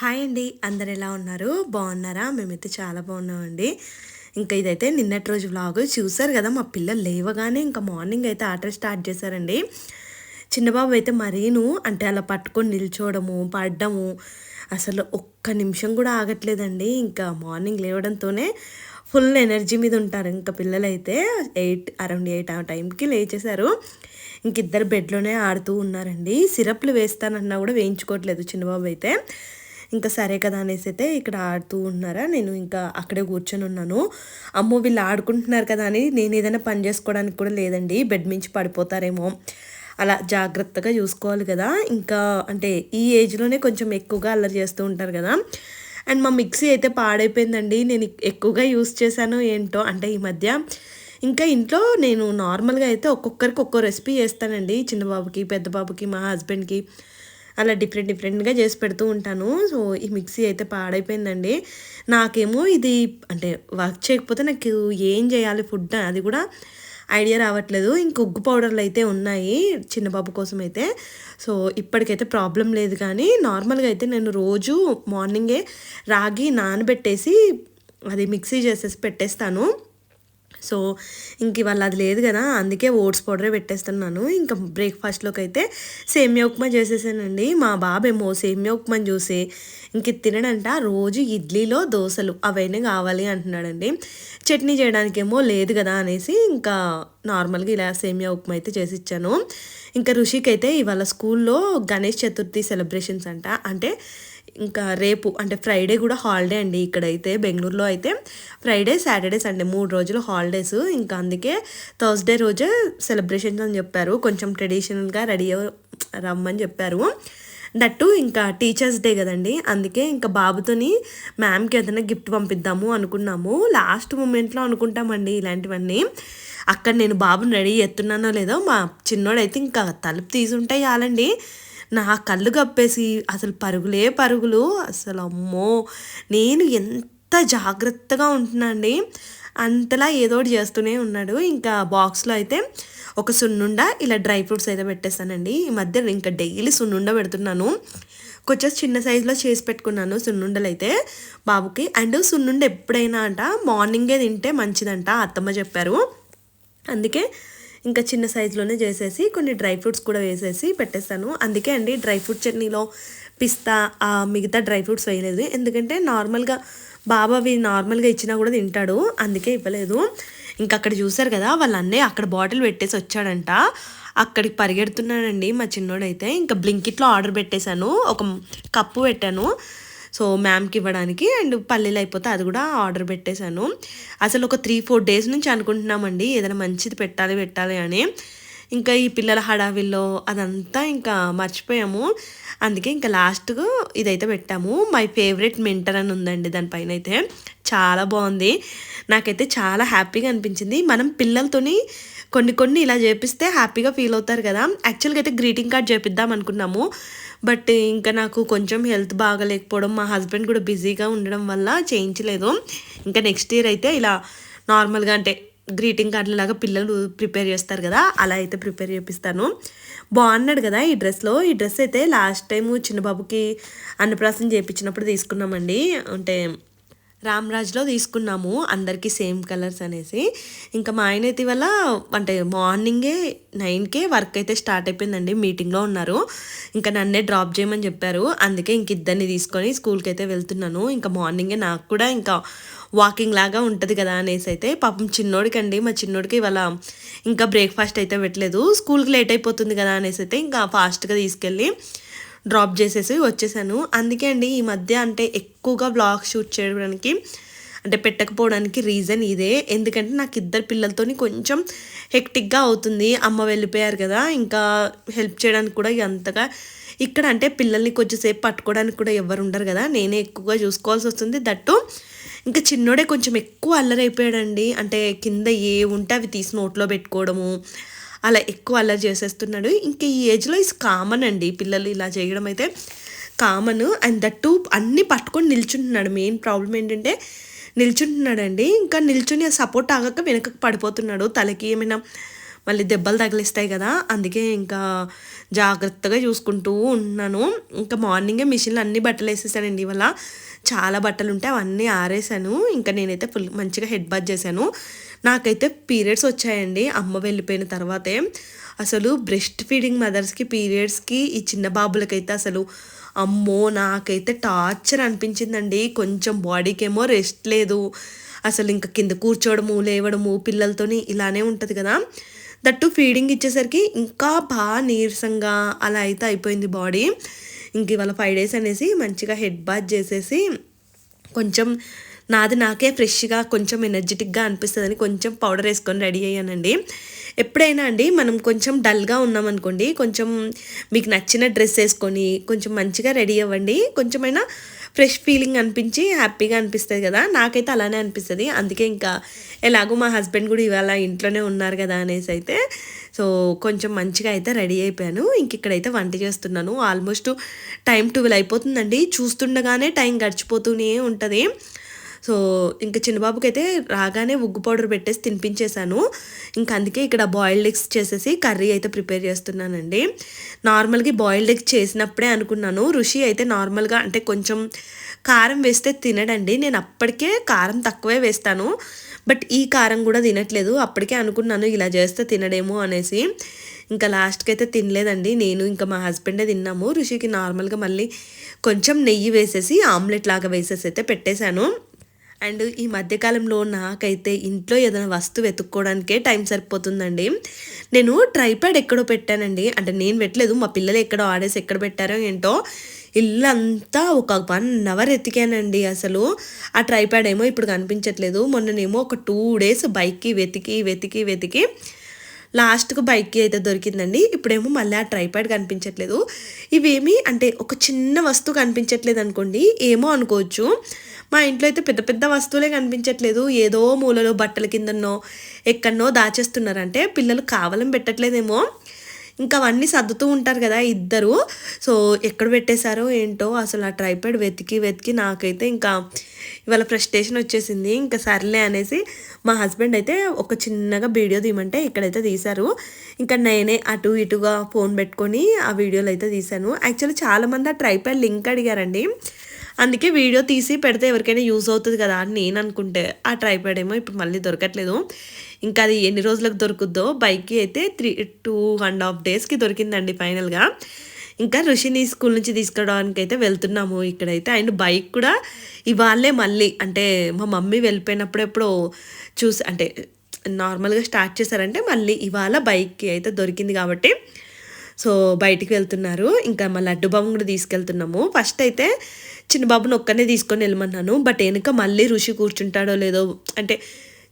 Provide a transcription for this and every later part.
Hi అండి. అందరు ఎలా ఉన్నారు? బాగున్నారా? మేమైతే చాలా బాగున్నామండి. ఇంకా ఇదైతే నిన్నటి రోజు వ్లాగ్. చూసారు కదా మా పిల్లలు లేవగానే ఇంకా మార్నింగ్ అయితే ఆట స్టార్ట్ చేశారండి. చిన్నబాబు అయితే మరీను. అంటే అలా పట్టుకొని నిల్చోవడము పడ్డము. అసలు ఒక్క నిమిషం కూడా ఆగట్లేదండి. ఇంకా మార్నింగ్ లేవడంతోనే ఫుల్ ఎనర్జీ మీద ఉంటారు ఇంకా పిల్లలైతే. ఎయిట్ అరౌండ్ ఎయిట్ ఆ టైంకి లేచేశారు. ఇంక ఇద్దరు బెడ్లోనే ఆడుతూ ఉన్నారండి. సిరప్లు వేస్తానన్నా కూడా వేయించుకోవట్లేదు చిన్నబాబు అయితే. ఇంకా సరే కదా అనేసి అయితే ఇక్కడ ఆడుతూ ఉన్నారా నేను ఇంకా అక్కడే కూర్చొని ఉన్నాను. అమ్మో వీళ్ళు ఆడుకుంటున్నారు కదా అని నేను ఏదైనా పని చేసుకోవడానికి కూడా లేదండి. బెడ్ మించి పడిపోతారేమో. అలా జాగ్రత్తగా చూసుకోవాలి కదా. ఇంకా అంటే ఈ ఏజ్లోనే కొంచెం ఎక్కువగా అల్లరి చేస్తూ ఉంటారు కదా. అండ్ మా మిక్సీ అయితే పాడైపోయిందండి. నేను ఎక్కువగా యూస్ చేశాను ఏంటో అంటే ఈ మధ్య. ఇంకా ఇంట్లో నేను నార్మల్గా అయితే ఒక్కొక్కరికి ఒక్కో రెసిపీ చేస్తానండి. చిన్న బాబుకి పెద్ద బాబుకి మా హస్బెండ్కి. అలా డిఫరెంట్ డిఫరెంట్గా చేసి పెడుతూ ఉంటాను. సో ఈ మిక్సీ అయితే పాడైపోయిందండి. నాకేమో ఇది అంటే వర్క్ చేయకపోతే నాకు ఏం చేయాలి ఫుడ్ అది కూడా ఐడియా రావట్లేదు. ఇంక ఉగ్గు పౌడర్లు అయితే ఉన్నాయి చిన్నబాబు కోసం అయితే. సో ఇప్పటికైతే ప్రాబ్లం లేదు కానీ నార్మల్గా అయితే నేను రోజు మార్నింగే రాగి నానబెట్టేసి అది మిక్సీ చేసేసి పెట్టేస్తాను. సో ఇంక ఇవాళ అది లేదు కదా అందుకే ఓట్స్ పౌడరే పెట్టేస్తున్నాను. ఇంకా బ్రేక్ఫాస్ట్లోకి అయితే సేమ్యా ఉప్మా చేసేసానండి. మా బాబేమో సేమ్యా ఉప్మాని చూసి ఇంక తినడంట. రోజు ఇడ్లీలో దోశలు అవన్నీ కావాలి అంటున్నాడండి. చట్నీ చేయడానికేమో లేదు కదా అనేసి ఇంకా నార్మల్గా ఇలా సేమ్యా ఉప్మా అయితే చేసి ఇచ్చాను ఇంకా ఋషికి అయితే ఇవాళ స్కూల్లో గణేష్ చతుర్థి సెలబ్రేషన్స్ అంట. అంటే ఇంకా రేపు అంటే ఫ్రైడే కూడా హాలిడే అండి ఇక్కడైతే బెంగళూరులో అయితే. ఫ్రైడే సాటర్డే సండే మూడు రోజులు హాలిడేస్. ఇంకా అందుకే థర్స్డే రోజే సెలబ్రేషన్స్ అని చెప్పారు. కొంచెం ట్రెడిషనల్గా రెడీ రమ్మని చెప్పారు. దట్టు ఇంకా టీచర్స్ డే కదండి. అందుకే ఇంకా బాబుతోని మ్యామ్కి ఏదైనా గిఫ్ట్ పంపిద్దాము అనుకున్నాము. లాస్ట్ మూమెంట్లో అనుకుంటామండి ఇలాంటివన్నీ. అక్కడ నేను బాబుని రెడీ ఎత్తున్నానో లేదో మా చిన్నోడైతే ఇంకా తలుపు తీసుంటే చాలండి. నా కళ్ళు కప్పేసి అసలు పరుగులే పరుగులు. అసలు అమ్మో నేను ఎంత జాగ్రత్తగా ఉంటున్నాండి అంతలా ఏదో ఒకటి చేస్తూనే ఉన్నాడు. ఇంకా బాక్స్లో అయితే ఒక సున్నుండ ఇలా డ్రై ఫ్రూట్స్ అయితే పెట్టేస్తానండి ఈ మధ్య ఇంకా డైలీ సున్నుండ పెడుతున్నాను. కొంచెం చిన్న సైజులో చేసి పెట్టుకున్నాను సున్నుండలు అయితే బాబుకి. అండ్ సున్నుండ ఎప్పుడైనా అంట మార్నింగే తింటే మంచిదంట అత్తమ్మ చెప్పారు. అందుకే ఇంకా చిన్న సైజులోనే చేసేసి కొన్ని డ్రై ఫ్రూట్స్ కూడా వేసేసి పెట్టేస్తాను. అందుకే అండి డ్రై ఫ్రూట్ చట్నీలో పిస్తా మిగతా డ్రై ఫ్రూట్స్ వేయలేదు. ఎందుకంటే నార్మల్గా బాబా అవి నార్మల్గా ఇచ్చినా కూడా తింటాడు. అందుకే ఇవ్వలేదు. ఇంకా అక్కడ చూశారు కదా వాళ్ళ అన్నయ్య అక్కడ బాటిల్ పెట్టేసి వచ్చాడంట. అక్కడికి పరిగెడుతున్నాడండి మా చిన్నోడైతే. ఇంకా బ్లింకిట్లో ఆర్డర్ పెట్టేశాను. ఒక కప్పు పెట్టాను. సో మ్యామ్కి ఇవ్వడానికి అండ్ పల్లెలు అయిపోతే అది కూడా ఆర్డర్ పెట్టేశాను. అసలు ఒక త్రీ ఫోర్ డేస్ నుంచి అనుకుంటున్నామండి ఏదైనా మంచిది పెట్టాలి పెట్టాలి అని. ఇంకా ఈ పిల్లల హడావిల్లో అదంతా ఇంకా మర్చిపోయాము. అందుకే ఇంకా లాస్ట్కు ఇదైతే పెట్టాము. మై ఫేవరెట్ మెంటర్ అని ఉందండి దానిపైన అయితే చాలా బాగుంది. నాకైతే చాలా హ్యాపీగా అనిపించింది. మనం పిల్లలతోని కొన్ని కొన్ని ఇలా చేపిస్తే హ్యాపీగా ఫీల్ అవుతారు కదా. యాక్చువల్గా అయితే గ్రీటింగ్ కార్డ్ చేపిద్దాం అనుకున్నాము. బట్ ఇంకా నాకు కొంచెం హెల్త్ బాగలేకపోవడం మా హస్బెండ్ కూడా బిజీగా ఉండడం వల్ల చేయించలేదు. ఇంకా నెక్స్ట్ ఇయర్ అయితే ఇలా నార్మల్గా అంటే గ్రీటింగ్ కార్డులు లాగా పిల్లలు ప్రిపేర్ చేస్తారు కదా అలా అయితే ప్రిపేర్ చేపిస్తాను. బాగున్నాడు కదా ఈ డ్రెస్లో. ఈ డ్రెస్ అయితే లాస్ట్ టైము చిన్నబాబుకి అన్నప్రాసం చేయించినప్పుడు తీసుకున్నామండి. అంటే రామ్రాజ్లో తీసుకున్నాము అందరికీ సేమ్ కలర్స్ అనేసి. ఇంకా మా ఆయన అయితే ఇవాళ అంటే మార్నింగే నైన్కే వర్క్ అయితే స్టార్ట్ అయిపోయిందండి మీటింగ్లో ఉన్నారు. ఇంకా నన్నే డ్రాప్ చేయమని చెప్పారు అందుకే ఇంక ఇద్దరిని తీసుకొని స్కూల్కి అయితే వెళ్తున్నాను. ఇంకా మార్నింగే నాకు కూడా ఇంకా వాకింగ్ లాగా ఉంటుంది కదా అనేసి అయితే పాపం చిన్నోడికి అండి మా చిన్నోడికి ఇవాళ ఇంకా బ్రేక్ఫాస్ట్ అయితే పెట్టలేదు. స్కూల్కి లేట్ అయిపోతుంది కదా అనేసి అయితే ఇంకా ఫాస్ట్గా తీసుకెళ్ళి డ్రాప్ చేసేసి వచ్చేసాను. అందుకే అండి ఈ మధ్య అంటే ఎక్కువగా బ్లాగ్ షూట్ చేయడానికి అంటే పెట్టకపోవడానికి రీజన్ ఇదే. ఎందుకంటే నాకు ఇద్దరు పిల్లలతోని కొంచెం హెక్టిక్గా అవుతుంది. అమ్మ వెళ్ళిపోయారు కదా ఇంకా హెల్ప్ చేయడానికి కూడా అంతగా ఇక్కడ అంటే పిల్లల్ని కొంచెంసేపు పట్టుకోవడానికి కూడా ఎవరు ఉండరు కదా. నేనే ఎక్కువగా చూసుకోవాల్సి వస్తుంది. దట్టు ఇంకా చిన్నోడే కొంచెం ఎక్కువ అల్లరైపోయాడండి అంటే కింద ఏ ఉంటే అవి తీసి నోట్లో పెట్టుకోవడము అలా ఎక్కువ అలా చేసేస్తున్నాడు. ఇంకా ఈ ఏజ్లో ఇస్ కామన్ అండి. పిల్లలు ఇలా చేయడం అయితే కామన్. అండ్ దట్టు అన్నీ పట్టుకొని నిల్చుంటున్నాడు. మెయిన్ ప్రాబ్లం ఏంటంటే నిల్చుంటున్నాడండి. ఇంకా నిల్చుని సపోర్ట్ ఆగక వెనకకు పడిపోతున్నాడు. తలకి ఏమైనా మళ్ళీ దెబ్బలు తగిలిస్తాయి కదా. అందుకే ఇంకా జాగ్రత్తగా చూసుకుంటూ ఉన్నాను. ఇంకా మార్నింగే మిషన్లో అన్ని బట్టలు వేసేసానండి ఇవాళ. చాలా బట్టలు ఉంటే అవన్నీ ఆరేసాను. ఇంకా నేనైతే ఫుల్ మంచిగా హెడ్ బాత్ చేశాను. నాకైతే పీరియడ్స్ వచ్చాయండి. అమ్మ వెళ్ళిపోయిన తర్వాతే అసలు బ్రెస్ట్ ఫీడింగ్ మదర్స్కి పీరియడ్స్కి ఈ చిన్న బాబులకైతే అసలు అమ్మో నాకైతే టార్చర్ అనిపించిందండి. కొంచెం బాడీకి ఏమో రెస్ట్ లేదు. అసలు ఇంకా కింద కూర్చోవడము లేవడము పిల్లలతోని ఇలానే ఉంటుంది కదా. దట్టు ఫీడింగ్ ఇచ్చేసరికి ఇంకా బాగా నీరసంగా అలా అయితే అయిపోయింది బాడీ ఇంక ఇవాళ ఫైవ్ డేస్ అనేసి మంచిగా హెడ్ బాత్ చేసేసి కొంచెం నాది నాకే ఫ్రెష్గా కొంచెం ఎనర్జెటిక్గా అనిపిస్తుందని కొంచెం పౌడర్ వేసుకొని రెడీ అయ్యానండి. ఎప్పుడైనా అండి మనం కొంచెం డల్గా ఉన్నామనుకోండి కొంచెం మీకు నచ్చిన డ్రెస్ వేసుకొని కొంచెం మంచిగా రెడీ అవ్వండి. కొంచెమైనా ఫ్రెష్ ఫీలింగ్ అనిపించి హ్యాపీగా అనిపిస్తుంది కదా. నాకైతే అలానే అనిపిస్తుంది. అందుకే ఇంకా ఎలాగో మా హస్బెండ్ కూడా ఇవాళ ఇంట్లోనే ఉన్నారు కదా అనేసి అయితే సో కొంచెం మంచిగా అయితే రెడీ అయిపోయాను. ఇంక ఇక్కడైతే వంట చేస్తున్నాను. ఆల్మోస్ట్ టైం ట్వెల్వ్ అయిపోతుందండి. చూస్తుండగానే టైం గడిచిపోతూనే ఉంటుంది. సో ఇంకా చిన్నబాబుకి అయితే రాగానే ఉగ్గు పౌడర్ పెట్టేసి తినిపించేశాను. ఇంకా అందుకే ఇక్కడ బాయిల్డ్ ఎగ్స్ చేసేసి కర్రీ అయితే ప్రిపేర్ చేస్తున్నానండి. నార్మల్గా బాయిల్డ్ ఎగ్ చేసినప్పుడే అనుకున్నాను. రుషి అయితే నార్మల్గా అంటే కొంచెం కారం వేస్తే తినడండి. నేను అప్పటికే కారం తక్కువే వేస్తాను. బట్ ఈ కారం కూడా తినట్లేదు. అప్పటికే అనుకున్నాను ఇలా చేస్తే తినడేమో అనేసి. ఇంకా లాస్ట్కి అయితే తినలేదండి. నేను ఇంకా మా హస్బెండే తిన్నాము. ఋషికి నార్మల్గా మళ్ళీ కొంచెం నెయ్యి వేసేసి ఆమ్లెట్ లాగా వేసేసి అయితే పెట్టేశాను. అండ్ ఈ మధ్యకాలంలో నాకైతే ఇంట్లో ఏదైనా వస్తువు వెతుక్కోవడానికే టైం సరిపోతుందండి. నేను ట్రైప్యాడ్ ఎక్కడో పెట్టానండి. అంటే నేను పెట్టలేదు మా పిల్లలు ఎక్కడో ఆడేసి ఎక్కడ పెట్టారో ఏంటో ఇల్లంతా ఒక వన్ అవర్ ఎతికానండి అసలు. ఆ ట్రైప్యాడ్ ఏమో ఇప్పుడు కనిపించట్లేదు. మొన్ననేమో ఒక టూ డేస్ బైక్కి వెతికి వెతికి వెతికి లాస్ట్కు బైక్కి అయితే దొరికిందండి. ఇప్పుడేమో మళ్ళీ ఆ ట్రైపాడ్ కనిపించట్లేదు. ఇవేమి అంటే ఒక చిన్న వస్తువు కనిపించట్లేదు అనుకోండి. ఏమో అనుకోవచ్చు. మా ఇంట్లో అయితే పెద్ద పెద్ద వస్తువులే కనిపించట్లేదు. ఏదో మూలలో బట్టల కిందనో ఎక్కడనో దాచేస్తున్నారంటే పిల్లలు కావాలని పెట్టట్లేదేమో. ఇంకా అవన్నీ సర్దుతూ ఉంటారు కదా ఇద్దరు. సో ఎక్కడ పెట్టేశారో ఏంటో అసలు ఆ ట్రైపాడ్ వెతికి వెతికి నాకైతే ఇంకా ఇవాళ ఫ్రస్ట్రేషన్ వచ్చేసింది. ఇంకా సర్లే అనేసి మా హస్బెండ్ అయితే ఒక చిన్నగా వీడియో తీయమంటే ఇక్కడైతే తీశారు. ఇంకా నేనే అటు ఇటుగా ఫోన్ పెట్టుకొని ఆ వీడియోలు అయితే తీశాను. యాక్చువల్లీ చాలామంది ఆ ట్రైపాడ్ లింక్ అడిగారండి. అందుకే వీడియో తీసి పెడితే ఎవరికైనా యూజ్ అవుతుంది కదా అని నేను అనుకుంటే ఆ ట్రైపాడ్ ఏమో ఇప్పుడు మళ్ళీ దొరకట్లేదు. ఇంకా అది ఎన్ని రోజులకు దొరుకుద్దో బైక్కి అయితే త్రీ టూ అండ్ హాఫ్ డేస్కి దొరికిందండి ఫైనల్గా. ఇంకా ఋషిని స్కూల్ నుంచి తీసుకోవడానికి అయితే వెళ్తున్నాము ఇక్కడైతే. అండ్ బైక్ కూడా ఇవాళే మళ్ళీ అంటే మా మమ్మీ వెళ్ళిపోయినప్పుడు ఎప్పుడో చూసి అంటే నార్మల్గా స్టార్ట్ చేశారంటే మళ్ళీ ఇవాళ బైక్కి అయితే దొరికింది కాబట్టి. సో బయటికి వెళ్తున్నారు. ఇంకా మా లడ్డు బాబు కూడా తీసుకెళ్తున్నాము. ఫస్ట్ అయితే చిన్న బాబుని ఒక్కనే తీసుకొని వెళ్ళమన్నాను. బట్ వెనుక మళ్ళీ ఋషి కూర్చుంటాడో లేదో అంటే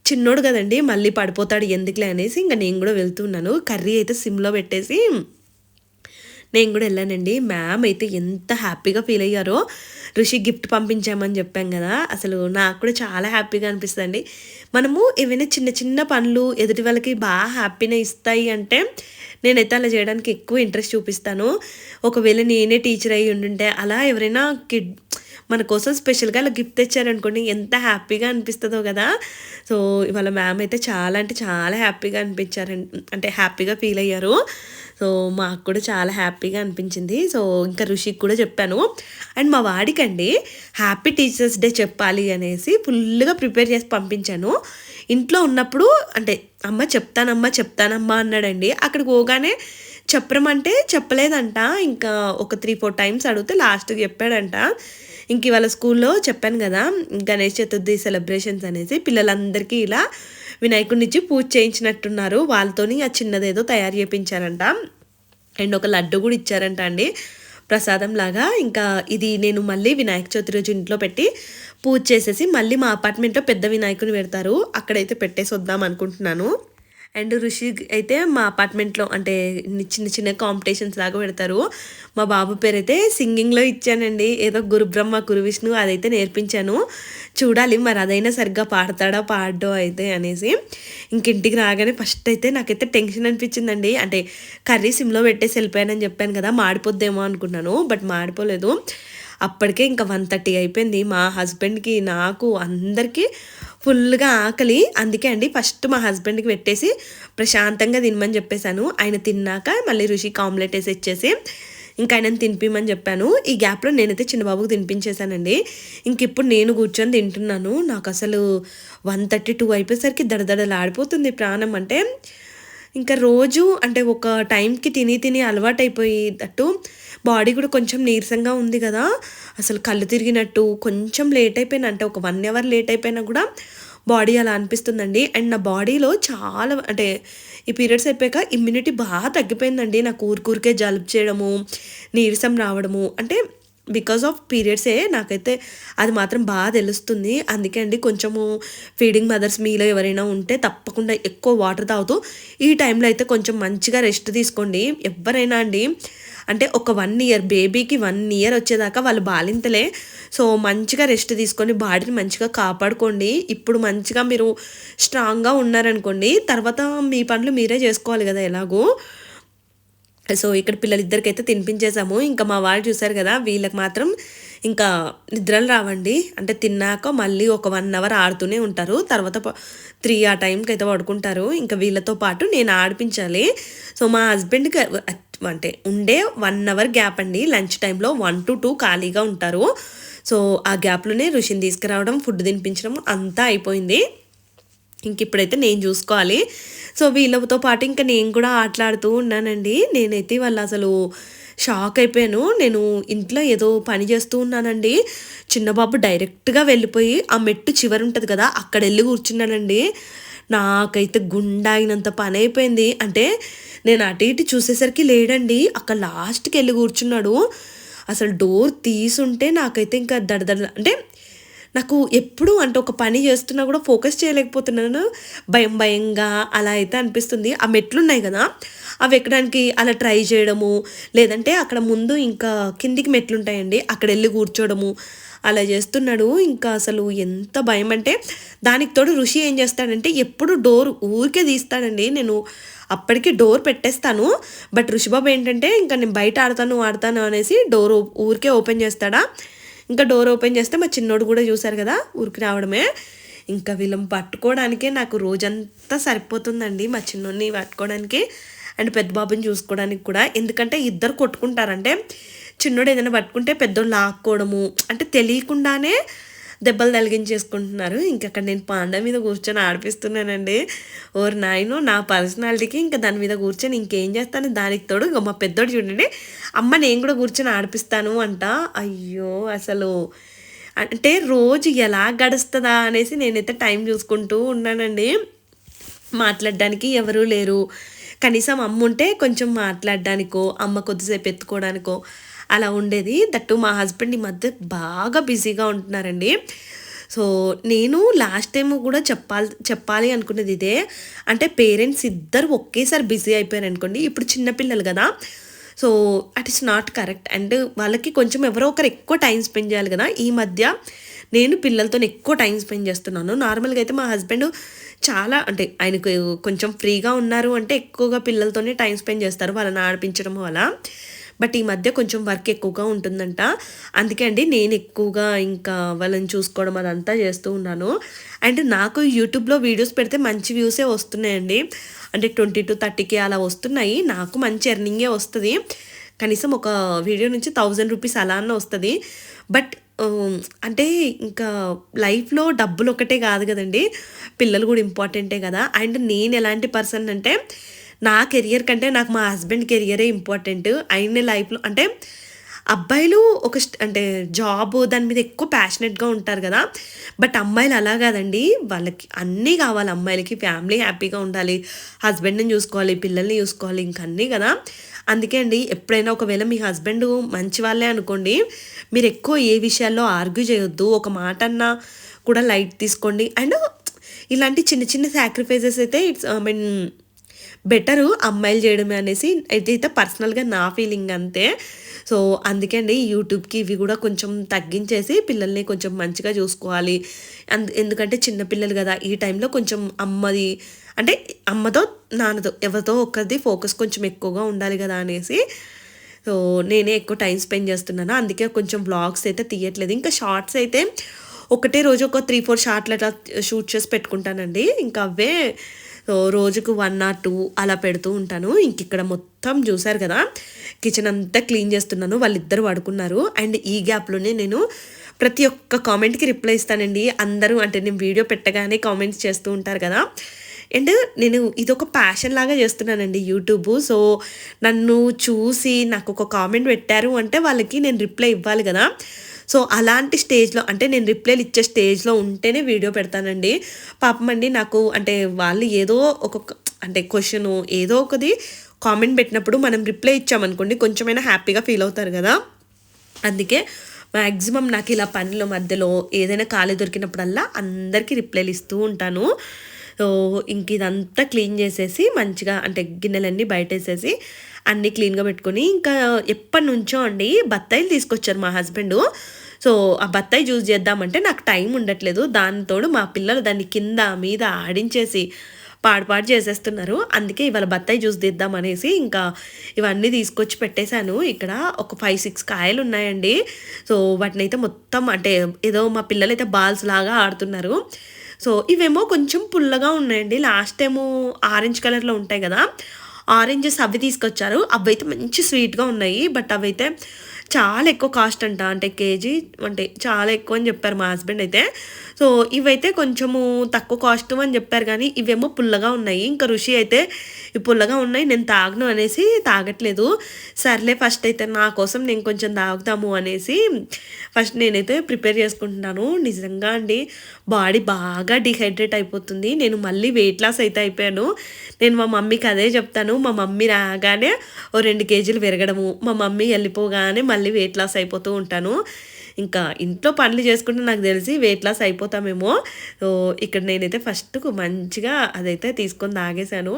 చిన్నోడు కదండి మళ్ళీ పడిపోతాడు ఎందుకులే అనేసి ఇంకా నేను కూడా వెళ్తున్నాను. కర్రీ అయితే సిమ్లో పెట్టేసి నేను కూడా వెళ్ళానండి. మ్యామ్ అయితే ఎంత హ్యాపీగా ఫీల్ అయ్యారో. ఋషి గిఫ్ట్ పంపించామని చెప్పాం కదా. అసలు నాకు కూడా చాలా హ్యాపీగా అనిపిస్తుంది మనము ఏవైనా చిన్న చిన్న పనులు ఎదుటి వాళ్ళకి బాగా హ్యాపీనే ఇస్తాయి అంటే నేనైతే అలా చేయడానికి ఎక్కువ ఇంట్రెస్ట్ చూపిస్తాను. ఒకవేళ నేనే టీచర్ అయ్యి ఉండుంటే అలా ఎవరైనా కిడ్ మన కోసం స్పెషల్గా అలా గిఫ్ట్ తెచ్చారనుకోండి ఎంత హ్యాపీగా అనిపిస్తుందో కదా. సో ఇవాళ మ్యామ్ అయితే చాలా అంటే చాలా హ్యాపీగా అనిపించారు. అంటే హ్యాపీగా ఫీల్ అయ్యారు. సో మాకు కూడా చాలా హ్యాపీగా అనిపించింది. సో ఇంకా ఋషికి కూడా చెప్పాను. అండ్ మా వాడికండి హ్యాపీ టీచర్స్ డే చెప్పాలి అనేసి ఫుల్గా ప్రిపేర్ చేసి పంపించాను. ఇంట్లో ఉన్నప్పుడు అంటే అమ్మ చెప్తానమ్మా చెప్తానమ్మా అన్నాడండి. అక్కడికి పోగానే చెప్పరమంటే చెప్పలేదంట. ఇంకా ఒక త్రీ ఫోర్ టైమ్స్ అడిగితే లాస్ట్కి చెప్పాడంట. ఇంక ఇవాళ స్కూల్లో చెప్పాను కదా గణేష్ చతుర్థి సెలబ్రేషన్స్ అనేసి పిల్లలందరికీ ఇలా వినాయకుడిని ఇచ్చి పూజ చేయించినట్టున్నారు. వాళ్ళతోని ఆ చిన్నదేదో తయారు చేయించారంట అండ్ ఒక లడ్డు కూడా ఇచ్చారంట అండి. ప్రసాదం లాగా. ఇంకా ఇది నేను మళ్ళీ వినాయక చవితి రోజు ఇంట్లో పెట్టి పూజ చేసేసి మళ్ళీ మా అపార్ట్మెంట్లో పెద్ద వినాయకుని పెడతారు. అక్కడైతే పెట్టేసి వద్దాం అనుకుంటున్నాను. అండ్ ఋషి అయితే మా అపార్ట్మెంట్లో అంటే చిన్న చిన్న కాంపిటీషన్స్ లాగా పెడతారు. మా బాబు పేరు అయితే సింగింగ్లో ఇచ్చానండి. ఏదో గురుబ్రహ్మ గురు విష్ణు అదైతే నేర్పించాను. చూడాలి మరి అదైనా సరిగ్గా పాడతాడా పాడో అయితే అనేసి. ఇంకింటికి రాగానే ఫస్ట్ అయితే నాకైతే టెన్షన్ అనిపించిందండి. అంటే కర్రీ సిమ్లో పెట్టేసి వెళ్ళిపోయానని చెప్పాను కదా మాడిపోద్దేమో అనుకున్నాను బట్ మాడిపోలేదు. అప్పటికే ఇంకా వన్ థర్టీ అయిపోయింది. మా హస్బెండ్కి నాకు అందరికీ ఫుల్గా ఆకలి. అందుకే అండి ఫస్ట్ మా హస్బెండ్కి పెట్టేసి ప్రశాంతంగా తినమని చెప్పేశాను. ఆయన తిన్నాక మళ్ళీ రుషికి ఆమ్లెట్ వేసి ఇచ్చేసి ఇంకా ఆయనను తినిపిమని చెప్పాను. ఈ గ్యాప్లో నేనైతే చిన్నబాబుకి తినిపించేశానండి. ఇంక ఇప్పుడు నేను కూర్చొని తింటున్నాను. నాకు అసలు వన్ థర్టీ టూ అయిపోయేసరికి దడదడలాడిపోతుంది ప్రాణం. అంటే ఇంకా రోజు అంటే ఒక టైంకి తిని తిని అలవాటైపోయేటట్టు బాడీ కూడా కొంచెం నీరసంగా ఉంది కదా. అసలు కళ్ళు తిరిగినట్టు కొంచెం లేట్ అయిపోయినా అంటే ఒక వన్ అవర్ లేట్ అయిపోయినా కూడా బాడీ అలా అనిపిస్తుందండి. అండ్ నా బాడీలో చాలా అంటే ఈ పీరియడ్స్ అయిపోయాక ఇమ్యూనిటీ బాగా తగ్గిపోయిందండి. నాకు ఊరికూరికే జలుబు చేయడము నీరసం రావడము. అంటే బికాస్ ఆఫ్ పీరియడ్సే నాకైతే అది మాత్రం బాగా తెలుస్తుంది. అందుకే అండి కొంచెము ఫీడింగ్ మదర్స్ మీలో ఎవరైనా ఉంటే తప్పకుండా ఎక్కువ వాటర్ తాగుతూ ఈ టైంలో అయితే కొంచెం మంచిగా రెస్ట్ తీసుకోండి. ఎవరైనా అండి అంటే ఒక వన్ ఇయర్ బేబీకి వన్ ఇయర్ వచ్చేదాకా వాళ్ళు బాలింతలే. సో మంచిగా రెస్ట్ తీసుకొని బాడీని మంచిగా కాపాడుకోండి. ఇప్పుడు మంచిగా మీరు స్ట్రాంగ్గా ఉన్నారనుకోండి తర్వాత మీ పనులు మీరే చేసుకోవాలి కదా ఎలాగో. సో ఇక్కడ పిల్లలిద్దరికైతే తినిపించేసాము ఇంకా మా వాళ్ళు చూసారు కదా వీళ్ళకి మాత్రం ఇంకా నిద్రలు రావండి. అంటే తిన్నాక మళ్ళీ ఒక వన్ అవర్ ఆడుతూనే ఉంటారు. తర్వాత త్రీ ఆ టైంకి అయితే పడుకుంటారు. ఇంకా వీళ్ళతో పాటు నేను ఆడిపించాలి. సో మా హస్బెండ్కి అంటే ఉండే వన్ అవర్ గ్యాప్ అండి. లంచ్ టైంలో వన్ టు టూ ఖాళీగా ఉంటారు. సో ఆ గ్యాప్లోనే రుషిని తీసుకురావడం ఫుడ్ తినిపించడం అంతా అయిపోయింది. ఇంక ఇప్పుడైతే నేను చూసుకోవాలి. సో వీళ్ళతో పాటు ఇంకా నేను కూడా ఆటలాడుతూ ఉన్నానండి. నేనైతే వాళ్ళు అసలు షాక్ అయిపోయాను. నేను ఇంట్లో ఏదో పని చేస్తూ ఉన్నానండి. చిన్నబాబు డైరెక్ట్గా వెళ్ళిపోయి ఆ మెట్టు చివరి ఉంటుంది కదా అక్కడ వెళ్ళి కూర్చున్నానండి నాకైతే గుండాగినంత పని అయిపోయింది. అంటే నేను అటు ఇటు చూసేసరికి లేడండి అక్కడ లాస్ట్కి వెళ్ళి కూర్చున్నాడు. అసలు డోర్ తీసుంటే నాకైతే ఇంకా దడదడ అంటే నాకు ఎప్పుడు అంటే ఒక పని చేస్తున్నా కూడా ఫోకస్ చేయలేకపోతున్నాను. భయం భయంగా అలా అయితే అనిపిస్తుంది. ఆ మెట్లు ఉన్నాయి కదా అవి ఎక్కడానికి అలా ట్రై చేయడము లేదంటే అక్కడ ముందు ఇంకా కిందికి మెట్లు ఉంటాయండి అక్కడ వెళ్ళి కూర్చోవడము అలా చేస్తున్నాడు. ఇంకా అసలు ఎంత భయం అంటే దానికి తోడు ఋషి ఏం చేస్తాడంటే ఎప్పుడు డోర్ ఊరికే తీస్తాడండి. నేను అప్పటికి డోర్ పెట్టేస్తాను. బట్ ఋషిబాబు ఏంటంటే ఇంకా నేను బయట ఆడతాను ఆడతాను అనేసి డోర్ ఊరికే ఓపెన్ చేస్తాడా? ఇంకా డోర్ ఓపెన్ చేస్తే మా చిన్నోడు కూడా చూశారు కదా ఊరికి రావడమే. ఇంకా వీళ్ళని పట్టుకోవడానికే నాకు రోజంతా సరిపోతుందండి మా చిన్నోడిని పట్టుకోవడానికి అండ్ పెద్ద బాబుని చూసుకోవడానికి కూడా. ఎందుకంటే ఇద్దరు కొట్టుకుంటారంటే చిన్నోడు ఏదైనా పట్టుకుంటే పెద్దోళ్ళు లాక్కోవడము. అంటే తెలియకుండానే దెబ్బలు తలిగించేసుకుంటున్నారు ఇంకక్కడ నేను పాండా మీద కూర్చొని ఆడిపిస్తున్నానండి. ఓర్ నాయను నా పర్సనాలిటీకి ఇంకా దాని మీద కూర్చొని ఇంకేం చేస్తాను? దానికి తోడు ఇంకా మా పెద్దోడు చూడండి. అమ్మ నేను కూడా కూర్చొని ఆడిపిస్తాను అంట. అయ్యో అసలు అంటే రోజు ఎలా గడుస్తుందా అనేసి నేనైతే టైం చూసుకుంటూ ఉన్నానండి. మాట్లాడడానికి ఎవరూ లేరు. కనీసం అమ్మ ఉంటే కొంచెం మాట్లాడడానికో అమ్మ కొద్దిసేపు ఎత్తుకోవడానికో అలా ఉండేది. దట్టు మా హస్బెండ్ ఈ మధ్య బాగా బిజీగా ఉంటున్నారండి. సో నేను లాస్ట్ టైం కూడా చెప్పాలి చెప్పాలి అనుకునేది ఇదే. అంటే పేరెంట్స్ ఇద్దరు ఒకేసారి బిజీ అయిపోయారు అనుకోండి. ఇప్పుడు చిన్నపిల్లలు కదా. So it is not correct and వాళ్ళకి కొంచెం ఎవరో ఒకరు ఎక్కువ టైం స్పెండ్ చేయాలి కదా. ఈ మధ్య నేను పిల్లలతో ఎక్కువ టైం స్పెండ్ చేస్తున్నాను. నార్మల్గా అయితే మా హస్బెండ్ చాలా అంటే ఆయనకు కొంచెం ఫ్రీగా ఉన్నారు అంటే ఎక్కువగా పిల్లలతోనే టైం స్పెండ్ చేస్తారు. వాళ్ళని ఆడిపించడం వల్ల. బట్ ఈ మధ్య కొంచెం వర్క్ ఎక్కువగా ఉంటుందంట. అందుకే అండి నేను ఎక్కువగా ఇంకా వాళ్ళని చూసుకోవడం అదంతా చేస్తూ ఉన్నాను. అండ్ నాకు యూట్యూబ్లో వీడియోస్ పెడితే మంచి వ్యూసే వస్తున్నాయండి. అంటే ట్వంటీ టు థర్టీకి అలా వస్తున్నాయి. నాకు మంచి ఎర్నింగే వస్తుంది. కనీసం ఒక వీడియో నుంచి థౌజండ్ రూపీస్ అలా అన్న వస్తుంది. బట్ అంటే ఇంకా లైఫ్లో డబ్బులు ఒకటే కాదు కదండి. పిల్లలు కూడా ఇంపార్టెంటే కదా. అండ్ నేను ఎలాంటి పర్సన్ అంటే నా కెరియర్ కంటే నాకు మా హస్బెండ్ కెరియరే ఇంపార్టెంట్. ఆయన లైఫ్లో అంటే అబ్బాయిలు ఒక అంటే జాబ్ దాని మీద ఎక్కువ ప్యాషనెట్గా ఉంటారు కదా. బట్ అమ్మాయిలు అలా కాదండి. వాళ్ళకి అన్నీ కావాలి. అమ్మాయిలకి ఫ్యామిలీ హ్యాపీగా ఉండాలి. హస్బెండ్ని చూసుకోవాలి. పిల్లల్ని చూసుకోవాలి. ఇంక అన్నీ కదా. అందుకే అండి ఎప్పుడైనా ఒకవేళ మీ హస్బెండ్ మంచి వాళ్ళే అనుకోండి మీరు ఎక్కువ ఏ విషయాల్లో ఆర్గ్యూ చేయొద్దు. ఒక మాట అన్నా కూడా లైట్ తీసుకోండి. అండ్ ఇలాంటి చిన్న చిన్న సాక్రిఫైసెస్ అయితే ఇట్స్ ఐ మీన్ బెటరు అమ్మాయిలు చేయడమే అనేసి అయితే పర్సనల్గా నా ఫీలింగ్ అంతే. సో అందుకే అండి యూట్యూబ్కి ఇవి కూడా కొంచెం తగ్గించేసి పిల్లల్ని కొంచెం మంచిగా చూసుకోవాలి. ఎందుకంటే చిన్నపిల్లలు కదా ఈ టైంలో కొంచెం అమ్మది అంటే అమ్మతో నాన్నతో ఎవరితో ఒక్కరిది ఫోకస్ కొంచెం ఎక్కువగా ఉండాలి కదా అనేసి. సో నేనే ఎక్కువ టైం స్పెండ్ చేస్తున్నాను. అందుకే కొంచెం వ్లాగ్స్ అయితే తీయట్లేదు. ఇంకా షార్ట్స్ అయితే ఒకటే రోజు ఒక త్రీ ఫోర్ షార్ట్లు అట్లా షూట్ చేసి పెట్టుకుంటానండి. ఇంకా అవే రోజుకు వన్ ఆర్ టూ అలా పెడుతూ ఉంటాను. ఇంక ఇక్కడ మొత్తం చూసారు కదా కిచెన్ అంతా క్లీన్ చేస్తున్నాను వాళ్ళిద్దరు పడుకున్నారు. అండ్ ఈ గ్యాప్లోనే నేను ప్రతి ఒక్క కామెంట్కి రిప్లై ఇస్తానండి. అందరూ అంటే నేను వీడియో పెట్టగానే కామెంట్స్ చేస్తూ ఉంటారు కదా. అండ్ నేను ఇది ఒక ప్యాషన్ లాగా చేస్తున్నానండి యూట్యూబ్ సో నన్ను చూసి నాకు ఒక కామెంట్ పెట్టారు అంటే వాళ్ళకి నేను రిప్లై ఇవ్వాలి కదా. సో అలాంటి స్టేజ్లో అంటే నేను రిప్లైలు ఇచ్చే స్టేజ్లో ఉంటేనే వీడియో పెడతానండి. పాపం అండి నాకు అంటే వాళ్ళు ఏదో ఒక్కొక్క అంటే క్వశ్చన్ ఏదో ఒకది కామెంట్ పెట్టినప్పుడు మనం రిప్లై ఇచ్చామనుకోండి కొంచెమైనా హ్యాపీగా ఫీల్ అవుతారు కదా. అందుకే మ్యాక్సిమం నాకు ఇలా పనుల మధ్యలో ఏదైనా ఖాళీ దొరికినప్పుడల్లా అందరికీ రిప్లైలు ఇస్తూ ఉంటాను. సో ఇంక ఇదంతా క్లీన్ చేసేసి మంచిగా అంటే గిన్నెలన్నీ బయటేసేసి అన్నీ క్లీన్గా పెట్టుకొని ఇంకా ఎప్పటి నుంచో అండి బత్తాయిలు తీసుకొచ్చారు మా హస్బెండ్. సో ఆ బత్తాయి జ్యూస్ చేద్దామంటే నాకు టైం ఉండట్లేదు. దానితోడు మా పిల్లలు దాన్ని కింద మీద ఆడించేసి పాడుపాడు చేసేస్తున్నారు. అందుకే ఇవాళ బత్తాయి జ్యూస్ తీద్దామనేసి ఇంకా ఇవన్నీ తీసుకొచ్చి పెట్టేశాను. ఇక్కడ ఒక ఫైవ్ సిక్స్ కాయలు ఉన్నాయండి. సో వాటిని అయితే మొత్తం అంటే ఏదో మా పిల్లలు అయితే బాల్స్ లాగా ఆడుతున్నారు. సో ఇవేమో కొంచెం పుల్లగా ఉన్నాయండి. లాస్ట్ ఏమో ఆరెంజ్ కలర్లో ఉంటాయి కదా. ఆరెంజెస్ అవి తీసుకొచ్చారు. అవి అయితే మంచి స్వీట్గా ఉన్నాయి. బట్ అవైతే చాలా ఎక్కువ కాస్ట్ అంట. అంటే కేజీ అంటే చాలా ఎక్కువ అని చెప్పారు మా హస్బెండ్ అయితే. సో ఇవైతే కొంచెము తక్కువ కాస్ట్ అని చెప్పారు కానీ ఇవేమో పుల్లగా ఉన్నాయి. ఇంకా రుషి అయితే ఈ పుల్లగా ఉన్నాయి నేను తాగను అనేసి తాగట్లేదు. సర్లే ఫస్ట్ అయితే నా కోసం నేను కొంచెం తాగుతాము అనేసి ఫస్ట్ నేనైతే ప్రిపేర్ చేసుకుంటున్నాను. నిజంగా అండి బాడీ బాగా డిహైడ్రేట్ అయిపోతుంది. నేను మళ్ళీ వెయిట్ లాస్ అయితే అయిపోయాను. నేను మా మమ్మీకి అదే చెప్తాను. మా మమ్మీ రాగానే ఓ రెండు కేజీలు పెరగడము మా మమ్మీ వెళ్ళిపోగానే మళ్ళీ వెయిట్ లాస్ అయిపోతూ ఉంటాను. ఇంకా ఇంట్లో పనులు చేసుకుంటే నాకు తెలిసి వెయిట్ లాస్ అయిపోతామేమో. సో ఇక్కడ నేనైతే ఫస్ట్ మంచిగా అదైతే తీసుకొని తాగేశాను.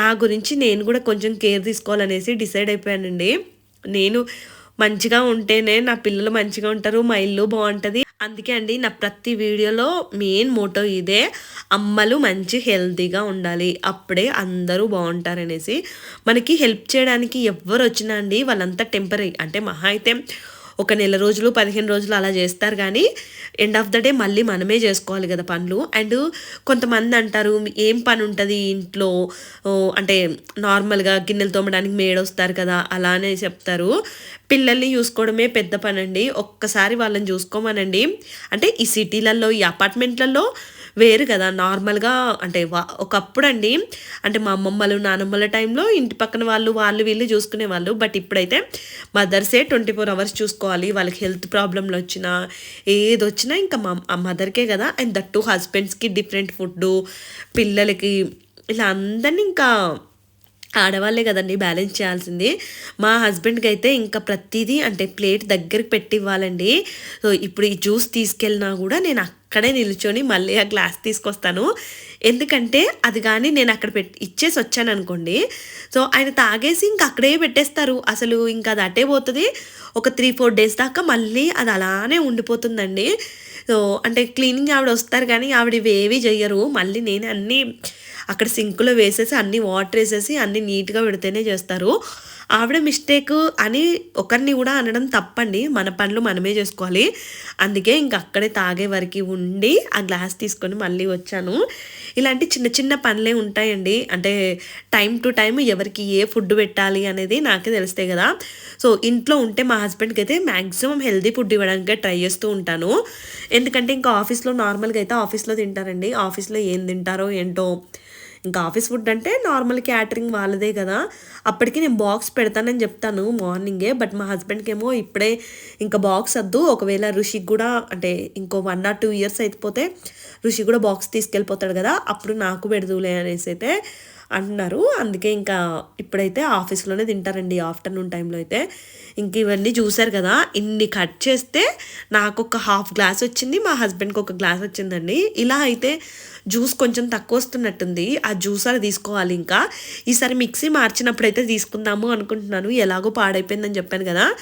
నా గురించి నేను కూడా కొంచెం కేర్ తీసుకోవాలనేసి డిసైడ్ అయిపోయానండి. నేను మంచిగా ఉంటేనే నా పిల్లలు మంచిగా ఉంటారు మా ఇల్లు బాగుంటుంది. అందుకే అండి నా ప్రతి వీడియోలో మెయిన్ మోటో ఇదే అమ్మలు మంచి హెల్తీగా ఉండాలి అప్పుడే అందరూ బాగుంటారనేసి. మనకి హెల్ప్ చేయడానికి ఎవరు వచ్చినా అండి వాళ్ళంతా టెంపరీ అంటే మహా అయితే ఒక నెల రోజులు పదిహేను రోజులు అలా చేస్తారు. కానీ ఎండ్ ఆఫ్ ద డే మళ్ళీ మనమే చేసుకోవాలి కదా పనులు. అండ్ కొంతమంది అంటారు ఏం పని ఉంటుంది ఇంట్లో? అంటే నార్మల్గా గిన్నెలు తోమడానికి మేడొస్తారు కదా అలానే చెప్తారు. పిల్లల్ని చూసుకోవడమే పెద్ద పని అండి ఒక్కసారి వాళ్ళని చూసుకోమనండి. అంటే ఈ సిటీలలో ఈ అపార్ట్మెంట్లలో వేరు కదా. నార్మల్గా అంటే ఒకప్పుడు అండి అంటే మా అమ్మమ్మలు నానమ్మల టైంలో ఇంటి పక్కన వాళ్ళు వాళ్ళు వీళ్ళు చూసుకునే వాళ్ళు బట్ ఇప్పుడైతే మదర్సే ట్వంటీ ఫోర్ అవర్స్ చూసుకోవాలి. వాళ్ళకి హెల్త్ ప్రాబ్లంలు వచ్చినా ఏది వచ్చినా ఇంకా మా మదర్కే కదా. అండ్ దట్టు హస్బెండ్స్కి డిఫరెంట్ ఫుడ్ పిల్లలకి ఇలా అందరినీ ఇంకా ఆడవాళ్ళే కదండి బ్యాలెన్స్ చేయాల్సింది. మా హస్బెండ్కి అయితే ఇంకా ప్రతిదీ అంటే ప్లేట్ దగ్గరికి పెట్టి ఇవ్వాలండి. సో ఇప్పుడు ఈ జ్యూస్ తీసుకెళ్ళినా కూడా నేను అక్కడే నిల్చొని మళ్ళీ ఆ గ్లాస్ తీసుకొస్తాను. ఎందుకంటే అది కానీ నేను అక్కడ పెట్టి ఇచ్చేసి వచ్చాను అనుకోండి. సో ఆయన తాగేసి ఇంక అక్కడే పెట్టేస్తారు. అసలు ఇంకా అది అటే పోతుంది. ఒక త్రీ ఫోర్ డేస్ దాకా మళ్ళీ అది అలానే ఉండిపోతుందండి. సో అంటే క్లీనింగ్ ఆవిడ వస్తారు కానీ ఆవిడ ఇవేవి చెయ్యరు. మళ్ళీ నేను అన్నీ అక్కడ సింకులో వేసేసి అన్ని వాటర్ వేసేసి అన్ని నీట్గా పెడితేనే చేస్తారు. ఆవిడ మిస్టేక్ అని ఒకరిని కూడా అనడం తప్పండి. మన పనులు మనమే చేసుకోవాలి. అందుకే ఇంక అక్కడే తాగే వరకు ఉండి ఆ గ్లాస్ తీసుకొని మళ్ళీ వచ్చాను. ఇలాంటి చిన్న చిన్న పనులే ఉంటాయండి. అంటే టైం టు టైం ఎవరికి ఏ ఫుడ్ పెట్టాలి అనేది నాకే తెలిస్తే కదా. సో ఇంట్లో ఉంటే మా హస్బెండ్కి అయితే మ్యాక్సిమం హెల్దీ ఫుడ్ ఇవ్వడానికి ట్రై చేస్తూ ఉంటాను. ఎందుకంటే ఇంకా ఆఫీస్లో నార్మల్గా అయితే ఆఫీస్లో తింటారండి. ఆఫీస్లో ఏం తింటారో ఏంటో ఇంకా ఆఫీస్ ఫుడ్ అంటే నార్మల్ క్యాటరింగ్ వాళ్ళదే కదా. అప్పటికి నేను బాక్స్ పెడతానని చెప్తాను మార్నింగే బట్ మా హస్బెండ్కి ఏమో ఇప్పుడే ఇంకా బాక్స్ వద్దు. ఒకవేళ ఋషికి కూడా అంటే ఇంకో వన్ ఆర్ టూ ఇయర్స్ అయిపోతే ఋషి కూడా బాక్స్ తీసుకెళ్ళిపోతాడు కదా. అప్పుడు నాకు పెడదులే అనేసి అయితే అంటున్నారు. అందుకే ఇంకా ఇప్పుడైతే ఆఫీస్లోనే తింటారండి. ఆఫ్టర్నూన్ టైంలో అయితే. ఇంక ఇవన్నీ చూశారు కదా. ఇన్ని కట్ చేస్తే నాకు ఒక హాఫ్ గ్లాస్ వచ్చింది. మా హస్బెండ్కి ఒక గ్లాస్ వచ్చిందండి. ఇలా అయితే జ్యూస్ కొంచెం తక్కువ వస్తున్నట్టుంది. ఆ జ్యూస్ అలా తీసుకోవాలి ఇంకా. ఈసారి మిక్సీ మార్చినప్పుడు అయితే తీసుకుందాము అనుకుంటున్నాను. ఎలాగో పాడైపోయిందని చెప్పాను కదా.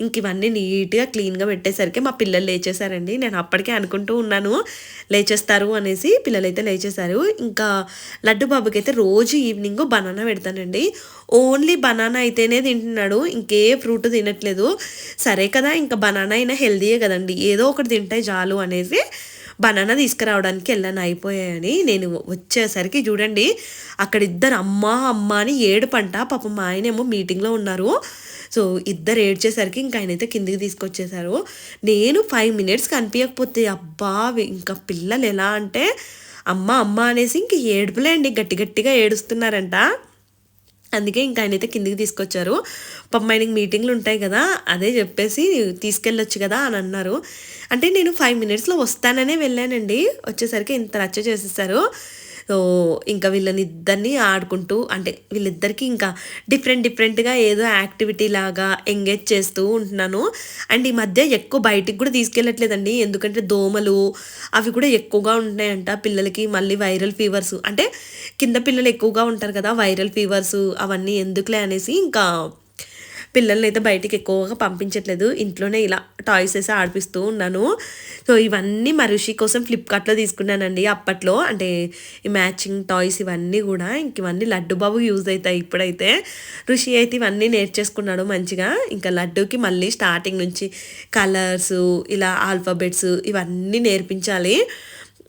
ఇంక ఇవన్నీ నీట్గా క్లీన్గా పెట్టేసరికి మా పిల్లలు లేచేశారండి. నేను అప్పటికే అనుకుంటూ ఉన్నాను లేచేస్తారు అనేసి పిల్లలైతే లేచేశారు. ఇంకా లడ్డు బాబుకి అయితే రోజు ఈవినింగ్ బనానా పెడతానండి. ఓన్లీ బనానా అయితేనే తింటున్నాడు ఇంకే ఫ్రూట్ తినట్లేదు. సరే కదా ఇంకా బనానా అయినా హెల్దీయే కదండి. ఏదో ఒకటి తింటే చాలు అనేసి బనానా తీసుకురావడానికి వెళ్ళాను అయిపోయాయని. నేను వచ్చేసరికి చూడండి అక్కడ ఇద్దరు అమ్మ అమ్మ అని ఏడు పంట పాపం మా ఆయనేమో మీటింగ్లో ఉన్నారు. సో ఇద్దరు ఏడ్చేసరికి ఇంకా ఆయన అయితే కిందికి తీసుకొచ్చేసారు. నేను ఫైవ్ మినిట్స్ కనిపించకపోతే అబ్బా ఇంకా పిల్లలు ఎలా అంటే అమ్మ అమ్మ అనేసి ఇంక ఏడుపులేండి గట్టి గట్టిగా ఏడుస్తున్నారంట. అందుకే ఇంకా ఆయన అయితే కిందికి తీసుకొచ్చారు. పాపం ఆయనకి మీటింగ్లు ఉంటాయి కదా అదే చెప్పేసి తీసుకెళ్ళొచ్చు కదా అని అన్నారు. అంటే నేను ఫైవ్ మినిట్స్లో వస్తాననే వెళ్ళానండి. వచ్చేసరికి ఇంత రచ్చ చేసేసారు. సో ఇంకా వీళ్ళని ఇద్దరిని ఆడుకుంటూ అంటే వీళ్ళిద్దరికీ ఇంకా డిఫరెంట్ డిఫరెంట్గా ఏదో యాక్టివిటీ లాగా ఎంగేజ్ చేస్తూ ఉంటున్నాను. అండ్ ఈ మధ్య ఎక్కువ బయటికి కూడా తీసుకెళ్ళట్లేదండి. ఎందుకంటే దోమలు అవి కూడా ఎక్కువగా ఉంటున్నాయంట. పిల్లలకి మళ్ళీ వైరల్ ఫీవర్స్ అంటే కింద పిల్లలు ఎక్కువగా ఉంటారు కదా వైరల్ ఫీవర్స్ అవన్నీ ఎందుకులే అనేసి ఇంకా పిల్లల్ని అయితే బయటికి ఎక్కువగా పంపించట్లేదు. ఇంట్లోనే ఇలా టాయ్స్ వేసి ఆడిపిస్తూ ఉన్నాను. సో ఇవన్నీ మా ఋషి కోసం ఫ్లిప్కార్ట్లో తీసుకున్నానండి అప్పట్లో. అంటే ఈ మ్యాచింగ్ టాయ్స్ ఇవన్నీ కూడా ఇంక ఇవన్నీ లడ్డు బాబు యూజ్ అవుతాయి ఇప్పుడైతే. ఋషి అయితే ఇవన్నీ నేర్చేసుకున్నాడు మంచిగా. ఇంకా లడ్డూకి మళ్ళీ స్టార్టింగ్ నుంచి కలర్స్ ఇలా ఆల్ఫాబెట్స్ ఇవన్నీ నేర్పించాలి.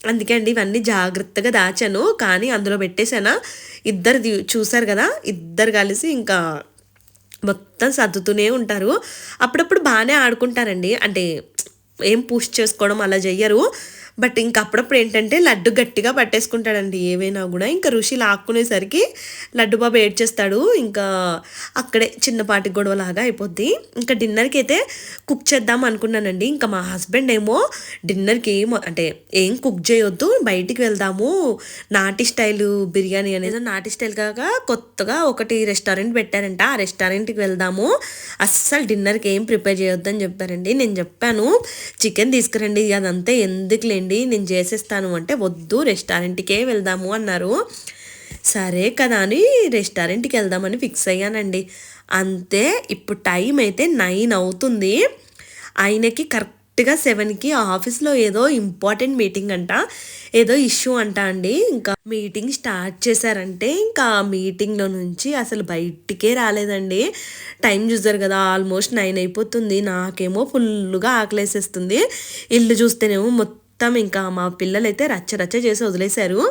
అందుకే అండి ఇవన్నీ జాగ్రత్తగా దాచాను. కానీ అందులో పెట్టేశానా? ఇద్దరు చూసారు కదా? ఇద్దరు కలిసి ఇంకా మొత్తం సర్దుతూనే ఉంటారు. అప్పుడప్పుడు బాగానే ఆడుకుంటారండి. అంటే ఏం పుష్ చేసుకోవడం అలా చెయ్యరు. బట్ ఇంక అప్పుడప్పుడు ఏంటంటే లడ్డు గట్టిగా పట్టేసుకుంటాడండి. ఏవైనా కూడా ఇంకా ఋషి లాక్కునేసరికి లడ్డు బాబు ఏడ్చేస్తాడు. ఇంకా అక్కడే చిన్నపాటి గొడవలాగా అయిపోద్ది. ఇంకా డిన్నర్కి అయితే కుక్ చేద్దాం అనుకున్నానండి. ఇంకా మా హస్బెండ్ ఏమో డిన్నర్కి ఏమో అంటే ఏం కుక్ చేయొద్దు బయటికి వెళ్దాము నాటి స్టైల్ బిర్యానీ అనేది నాటి స్టైల్ కాక కొత్తగా ఒకటి రెస్టారెంట్ పెట్టారంట. ఆ రెస్టారెంట్కి వెళ్దాము. అస్సలు డిన్నర్కి ఏం ప్రిపేర్ చేయొద్దని చెప్పారండి. నేను చెప్పాను చికెన్ తీసుకురండి అదంతా ఎందుకులేండి? రండి నేను చేసేస్తాను అంటే వద్దు రెస్టారెంట్కే వెళ్దాము అన్నారు. సరే కదా అని రెస్టారెంట్కి వెళ్దామని ఫిక్స్ అయ్యానండి. అంతే ఇప్పుడు టైం అయితే నైన్ అవుతుంది. ఆయనకి కరెక్ట్ కరెక్ట్గా సెవెన్కి ఆఫీస్లో ఏదో ఇంపార్టెంట్ మీటింగ్ అంట ఏదో ఇష్యూ అంట అండి. ఇంకా మీటింగ్ స్టార్ట్ చేశారంటే ఇంకా మీటింగ్లో నుంచి అసలు బయటికే రాలేదండి. టైం చూసారు కదా ఆల్మోస్ట్ నైన్ అయిపోతుంది. నాకేమో ఫుల్గా ఆకలేసేస్తుంది. ఇల్లు చూస్తేనేమో మొత్తం మొత్తం ఇంకా మా పిల్లలైతే రచ్చ రచ్చ చేసి వదిలేశారు.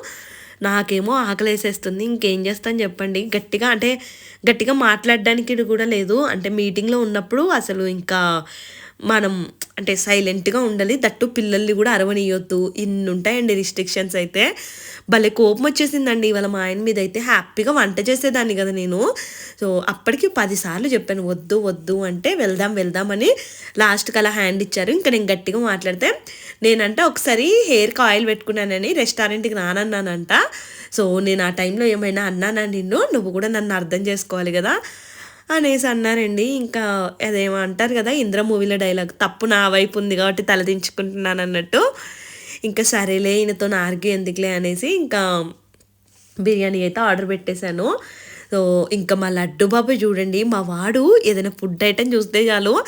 నాకేమో ఆకలేసేస్తుంది ఇంకేం చేస్తాను చెప్పండి. గట్టిగా అంటే గట్టిగా మాట్లాడడానికి కూడా లేదు. అంటే మీటింగ్లో ఉన్నప్పుడు అసలు ఇంకా మనం అంటే సైలెంట్గా ఉండాలి. దట్టు పిల్లల్ని కూడా అరవనియొద్దు. ఇన్ని ఉంటాయండి రిస్ట్రిక్షన్స్ అయితే. భలే కోపం వచ్చేసిందండి. ఇవాళ మా ఆయన మీద అయితే హ్యాపీగా వంట చేసేదాన్ని కదా నేను. సో అప్పటికి పదిసార్లు చెప్పాను వద్దు వద్దు అంటే వెళ్దాం వెళ్దామని లాస్ట్కి అలా హ్యాండ్ ఇచ్చారు. ఇంకా నేను గట్టిగా మాట్లాడితే నేనంట ఒకసారి హెయిర్కి ఆయిల్ పెట్టుకున్నానని రెస్టారెంట్కి రానన్నానంట. సో నేను ఆ టైంలో ఏమైనా అన్నానా నిన్ను? నువ్వు కూడా నన్ను అర్థం చేసుకోవాలి కదా? అనేసి అన్నారండి. ఇంకా అదేమో అంటారు కదా ఇంద్ర మూవీలో డైలాగ్ తప్పు నా వైపు ఉంది కాబట్టి తలదించుకుంటున్నాను అన్నట్టు. ఇంకా సరేలే ఈయనతో ఆర్గ్యూ ఎందుకులే అనేసి ఇంకా బిర్యానీ అయితే ఆర్డర్ పెట్టేశాను. సో ఇంకా మా లడ్డు బాబు చూడండి మా వాడు ఏదైనా ఫుడ్ ఐటెం చూస్తే చాలు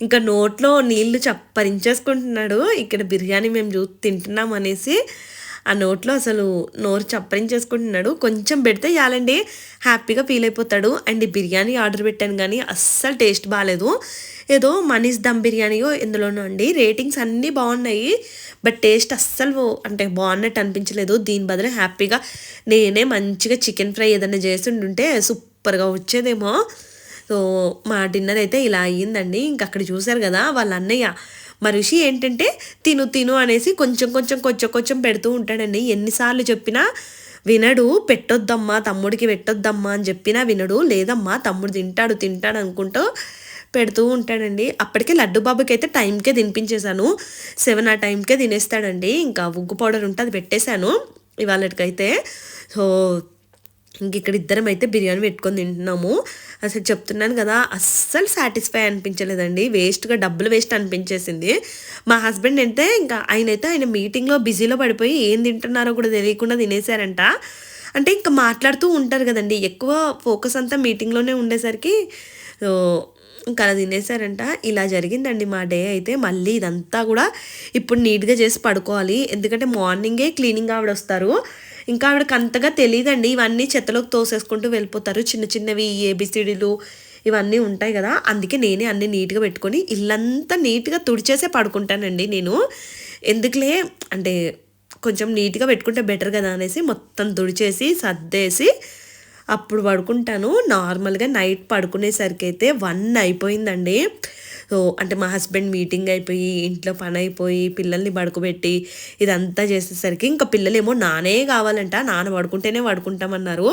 ఇంకా నోట్లో నీళ్ళు చప్పరించేసుకుంటున్నాడు ఇక్కడ బిర్యానీ మేము చూ తింటున్నాం అనేసి ఆ నోట్లో అసలు నోరు చప్పరించేసుకుంటున్నాడు. కొంచెం పెడితే చాలండి హ్యాపీగా ఫీల్ అయిపోతాడు. అండ్ బిర్యానీ ఆర్డర్ పెట్టాను కానీ అస్సలు టేస్ట్ బాగాలేదు ఏదో మనీస్ దమ్ బిర్యానీయో ఎందులోనో అండి. రేటింగ్స్ అన్నీ బాగున్నాయి. బట్ టేస్ట్ అస్సలు అంటే బాగున్నట్టు అనిపించలేదు. దీని బదులు హ్యాపీగా నేనే మంచిగా చికెన్ ఫ్రై ఏదైనా చేసి ఉంటుంటే సూపర్గా వచ్చేదేమో. సో మా డిన్నర్ అయితే ఇలా అయ్యిందండి. ఇంక అక్కడ చూశారు కదా వాళ్ళ అన్నయ్య. మా ఋషి ఏంటంటే తిను తిను అనేసి కొంచెం కొంచెం కొంచెం కొంచెం పెడుతూ ఉంటాడండి. ఎన్నిసార్లు చెప్పినా వినడు. పెట్టొద్దమ్మా తమ్ముడికి పెట్టొద్దమ్మా అని చెప్పినా వినడు. లేదమ్మా తమ్ముడు తింటాడు తింటాడు అనుకుంటూ పెడుతూ ఉంటాడండి. అప్పటికే లడ్డు బాబుకి అయితే టైంకే తినిపించేశాను. సెవెన్ ఆ టైంకే తినేస్తాడండి. ఇంకా ఉగ్గు పౌడర్ ఉంటే అది పెట్టేశాను. ఇవాళకైతే. సో ఇంక ఇక్కడ ఇద్దరం అయితే బిర్యానీ పెట్టుకొని తింటున్నాము. అసలు చెప్తున్నాను కదా అస్సలు సాటిస్ఫై అనిపించలేదండి. వేస్ట్గా డబ్బులు వేస్ట్ అనిపించేసింది. మా హస్బెండ్ అయితే ఇంకా ఆయన అయితే ఆయన మీటింగ్లో బిజీలో పడిపోయి ఏం తింటున్నారో కూడా తెలియకుండా తినేశారంట. అంటే ఇంకా మాట్లాడుతూ ఉంటారు కదండి. ఎక్కువ ఫోకస్ అంతా మీటింగ్లోనే ఉండేసరికి ఇంకా అలా తినేసారంట ఇలా జరిగిందండి మా డే అయితే. మళ్ళీ ఇదంతా కూడా ఇప్పుడు నీట్గా చేసి పడుకోవాలి. ఎందుకంటే మార్నింగే క్లీనింగ్ ఆవిడ వస్తారు ఇంకా ఆవిడకి అంతగా తెలియదండి ఇవన్నీ చెత్తలోకి తోసేసుకుంటూ వెళ్ళిపోతారు. చిన్న చిన్నవి ఏబిసిడీలు ఇవన్నీ ఉంటాయి కదా. అందుకే నేనే అన్ని నీట్గా పెట్టుకొని ఇల్లంతా నీట్గా తుడిచేసే పడుకుంటానండి నేను. ఎందుకులే? అంటే కొంచెం నీట్గా పెట్టుకుంటే బెటర్ కదా అనేసి మొత్తం తుడిచేసి సర్దేసి అప్పుడు పడుకుంటాను. నార్మల్గా నైట్ పడుకునేసరికి అయితే వన్ అయిపోయిందండి. సో అంటే మా హస్బెండ్ మీటింగ్ అయిపోయి ఇంట్లో పని అయిపోయి పిల్లల్ని పడుకోబెట్టి ఇదంతా చేసేసరికి ఇంకా పిల్లలేమో నానే కావాలంట. నాన్న పడుకుంటేనే పడుకుంటామన్నారు.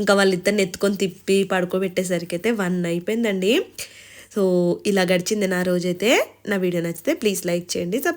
ఇంకా వాళ్ళిద్దరిని ఎత్తుకొని తిప్పి పడుకోబెట్టేసరికి అయితే వన్ అయిపోయిందండి. సో ఇలా గడిచింది నా రోజైతే. నా వీడియో నచ్చితే ప్లీజ్ లైక్ చేయండి సబ్స్క్రైబ్